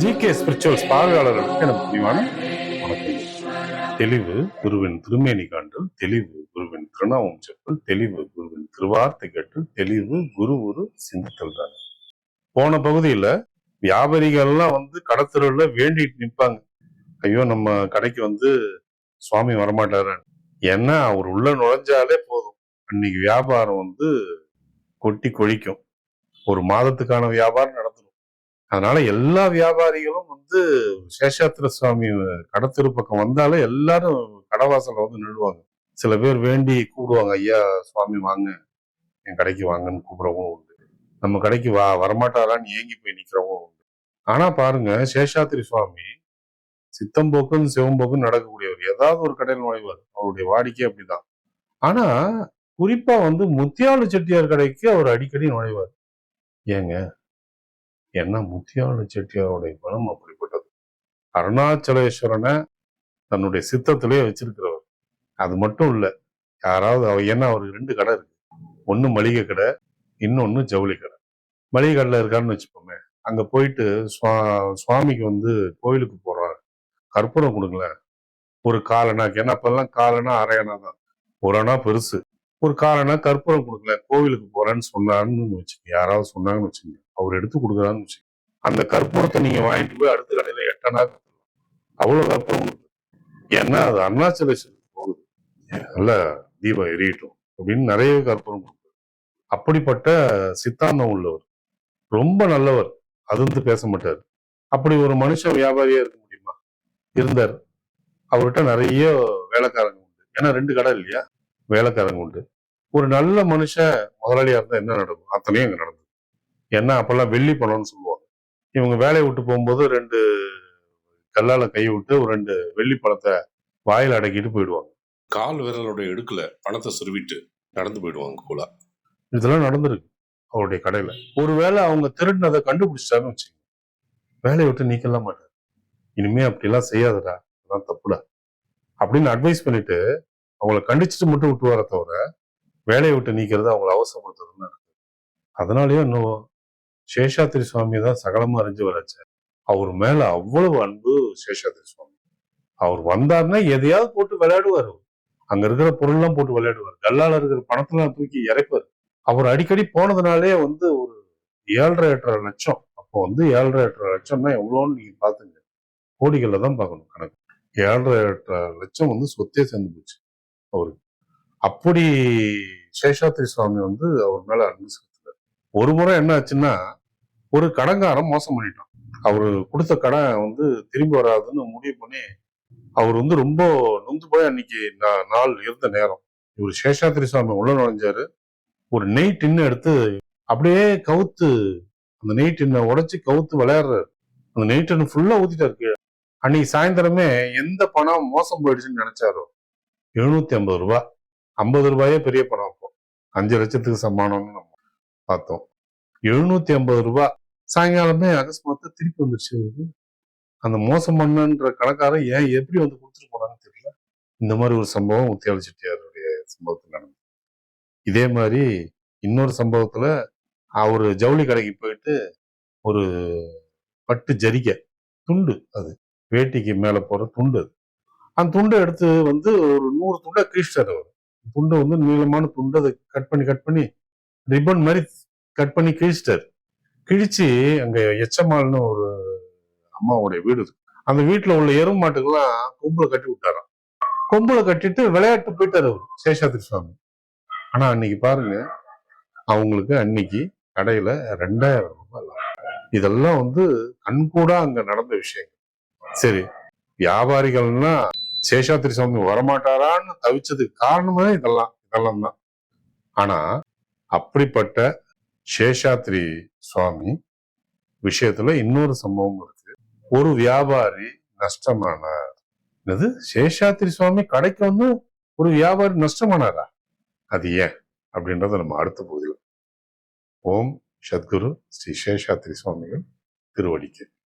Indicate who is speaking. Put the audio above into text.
Speaker 1: G K spirituals பார்வையாளர்களுக்கு எனக்கு முடிவான வணக்கம். தெளிவு குருவின் திருமேனி காண்டல் தெளிவு குருவின் திருநாமம் செப்பல் தெளிவு குருவின் திருவார்த்தை கேட்டு தெளிவு குரு ஒரு சிந்தித்தல் தான். போன பகுதியில வியாபாரிகள்லாம் வந்து கடத்தருவில் வேண்டிட்டு நிற்பாங்க ஐயோ நம்ம கடைக்கு வந்து சுவாமி வரமாட்டாரு ஏன்னா அவர் உள்ள நுழைஞ்சாலே போதும். அன்னைக்கு வியாபாரம் வந்து கொட்டி கொழிக்கும். ஒரு மாதத்துக்கான வியாபாரம் நடத்தணும் அதனால எல்லா வியாபாரிகளும் வந்து சேஷாத்திர சுவாமி கடத்திரு பக்கம் வந்தாலே எல்லாரும் கடவாசல்ல வந்து நின்றுவாங்க சில பேர் வேண்டி கூப்பிடுவாங்க ஐயா சுவாமி வாங்க. என் கடைக்கு வாங்கன்னு கூப்பிடவும் உண்டு. நம்ம கடைக்கு வா வரமாட்டாரான்னு ஏங்கி போய் நிற்கிறவும் உண்டு. ஆனா பாருங்க சேஷாத்திரி சுவாமி சித்தம்போக்கும் சிவம்போக்கும் நடக்கக்கூடியவர். ஏதாவது ஒரு கடையில் நுழைவார். அவருடைய வாடிக்கை அப்படிதான். ஆனா குறிப்பா வந்து முத்தியாலு செட்டியார் கடைக்கு அவர் அடிக்கடி நுழைவார். ஏங்க? என்ன முத்தியாளு செட்டியாருடைய குணம் அப்படிப்பட்டது? அருணாச்சலேஸ்வரனை தன்னுடைய சித்தத்திலேயே வச்சிருக்கிறவர். அது மட்டும் இல்ல யாராவது அவர் ஏன்னா அவருக்கு ரெண்டு கடை இருக்கு. ஒன்று மளிகை கடை இன்னொன்னு ஜவுளி கடை. மளிகை கடையில் இருக்காருன்னு வச்சுப்போமே அங்க போயிட்டு சுவா- சுவாமிக்கு வந்து கோயிலுக்கு போறாரு. கற்பூரம் கொடுங்களேன். ஒரு காலனாக்கு ஏன்னா அப்பெல்லாம் காலனா அரையனா தான் ஒரு அணா பெருசு. ஒரு காரணம் கற்பூரம் கொடுக்கல கோவிலுக்கு போறேன்னு சொன்னான்னு வச்சுக்கோங்க. யாராவது சொன்னாங்கன்னு வச்சுக்கோங்க. அவர் எடுத்து கொடுக்குறான்னு வச்சுக்கோங்க. அந்த கற்பூரத்தை நீங்க வாங்கிட்டு போய் அடுத்த கடையில எட்டனா அவ்வளவு கற்பூரம் கொடுக்குது. ஏன்னா அது அருணாச்சலேஸ்வரத்துக்கு போகுது நல்ல தீபம் எரியட்டும் அப்படின்னு நிறைய கற்பூரம் கொடுக்குது அப்படிப்பட்ட சித்தாந்தம் உள்ளவர். ரொம்ப நல்லவர். அது வந்து பேச மாட்டார். அப்படி ஒரு மனுஷன் வியாபாரியா இருக்க முடியுமா? இருந்தார். அவர்கிட்ட நிறைய வேலைக்காரங்க உண்டு. ஏன்னா ரெண்டு கடை இல்லையா? வேலைக்காரங்க உண்டு. ஒரு நல்ல மனுஷன் முதலாளியா இருந்தா என்ன நடக்கும்? அத்தனையும் அங்க நடந்தது ஏன்னா அப்பெல்லாம் வெள்ளி பணம்னு சொல்லுவாங்க. இவங்க வேலையை விட்டு போகும்போது ரெண்டு கல்லால கையை விட்டு ஒரு ரெண்டு வெள்ளி பழத்தை வாயில அடக்கிட்டு போயிடுவாங்க.
Speaker 2: கால் விரலோட இடுக்குல பணத்தை சுருவிட்டு நடந்து போயிடுவாங்க கூலா
Speaker 1: இதெல்லாம் நடந்திருக்கு அவருடைய கடையில. ஒருவேளை அவங்க திருடினதை கண்டுபிடிச்சிட்டாருன்னு வச்சுக்கோங்க. வேலையை விட்டு நீக்கலாம் மாட்டார். இனிமே அப்படிலாம் செய்யாதடா. அதான் தப்புடா. அப்படின்னு அட்வைஸ் பண்ணிட்டு அவங்கள கண்டிச்சுட்டு மட்டும் விட்டு வர தவிர வேலையை விட்டு நீக்கிறது அவங்கள அவசரப்படுத்துறதுன்னு இருக்கு அதனாலயே இன்னும் சேஷாத்திரி சுவாமி தான் சகலமா அறிஞ்சு வராச்சு அவர் மேல அவ்வளவு அன்பு சேஷாத்திரி சுவாமி. அவர் வந்தாருன்னா எதையாவது போட்டு விளையாடுவார் அங்க இருக்கிற பொருள்லாம் போட்டு விளையாடுவார். கல்லால இருக்கிற பணத்தெல்லாம் தூக்கி இறைப்பார். அவர் அடிக்கடி போனதுனாலே வந்து ஒரு ஏழரை எட்டரை லட்சம். அப்போ வந்து ஏழரை எட்டரை லட்சம்னா எவ்வளோன்னு நீங்க பாத்துங்க கோடிகள்ல தான் பார்க்கணும் கணக்கு. ஏழரை எட்டரை லட்சம் வந்து சொத்தே சேர்ந்து போச்சு. அவருக்கு அப்படி சேஷாத்திரி சுவாமி வந்து அவர் மேல அன்பு செலுத்துறாரு ஒரு முறை என்ன ஆச்சுன்னா ஒரு கடங்காரன் மோசம் பண்ணிட்டான். அவரு கொடுத்த கடன் வந்து திரும்பி வராதுன்னு முடிவு பண்ணி அவர் வந்து ரொம்ப நொந்து போய் அன்னைக்கு நா- நாள் இருந்த நேரம். இவர் சேஷாத்திரி சுவாமி உள்ள நுழைஞ்சாரு. ஒரு நெய் டின்னு எடுத்து அப்படியே கவுத்து அந்த நெய் டின்னை உடைச்சு கவுத்து விளையாடுறாரு. அந்த நெய் டின்னு ஃபுல்லா ஊத்திட்டாரு இருக்கு அன்னைக்கு சாயந்தரமே எந்த பணம் மோசம் போயிடுச்சுன்னு நினைச்சாரோ எழுநூத்தி ஐம்பது ரூபா. ஐம்பது ரூபாயே பெரிய பணம் அப்போ. அஞ்சு லட்சத்துக்கு சமானம்னு நம்ம பார்த்தோம். எழுநூத்தி ஐம்பது ரூபா. சாயங்காலமே அகஸ்மாத்தா திருப்பி வந்துருச்சு இவருக்கு அந்த மோசம் பண்ணன்ற கணக்காரன் ஏன் எப்படி வந்து கொடுத்துட்டு போனான்னு தெரியல. இந்த மாதிரி ஒரு சம்பவம் முத்தியாள செட்டியாருடைய சம்பவத்தில் நடந்தது. இதே மாதிரி இன்னொரு சம்பவத்துல அவர் ஜவுளி கடைக்கு போயிட்டு ஒரு பட்டு ஜரிக்க துண்டு அது. வேட்டிக்கு மேலே போகிற துண்டு அது. அந்த துண்டை எடுத்து வந்து ஒரு நூறு துண்டை கிழிச்சிட்டாரு அவர். துண்டை வந்து நீளமான துண்டை அதை கட் பண்ணி கட் பண்ணி ரிப்பன் மாதிரி கட் பண்ணி கிழிச்சிட்டார். கிழிச்சு அங்க எச்சம்மாள்னு ஒரு அம்மாவுடைய வீடு இருக்கு. அந்த வீட்டுல உள்ள எறும்பு மாட்டுக்கெல்லாம் கொம்புல கட்டி விட்டாராம். கொம்புல கட்டிட்டு விளையாட்டு போயிட்டார் அவர் சேஷாத்திரி சுவாமி. ஆனா அன்னைக்கு பாருங்க அவங்களுக்கு அன்னைக்கு கடையில ரெண்டாயிரம் ரூபாய் இதெல்லாம் வந்து கண்கூடா அங்க நடந்த விஷயங்கள். சரி வியாபாரிகள்னா சேஷாத்திரி சுவாமி வரமாட்டாரான்னு தவிச்சதுக்கு காரணமே இதெல்லாம் இதெல்லாம் தான் ஆனா அப்படிப்பட்ட சேஷாத்ரி சுவாமி விஷயத்துல இன்னொரு சம்பவம் இருக்கு. ஒரு வியாபாரி நஷ்டமானார். இது சேஷாத்ரி சுவாமி கடைக்கு வந்து ஒரு வியாபாரி நஷ்டமானாரா? அது ஏன்? அப்படின்றத நம்ம அடுத்த பகுதியில் ஓம் சத்குரு ஸ்ரீ சேஷாத்ரி சுவாமிகள் திருவடிக்கு.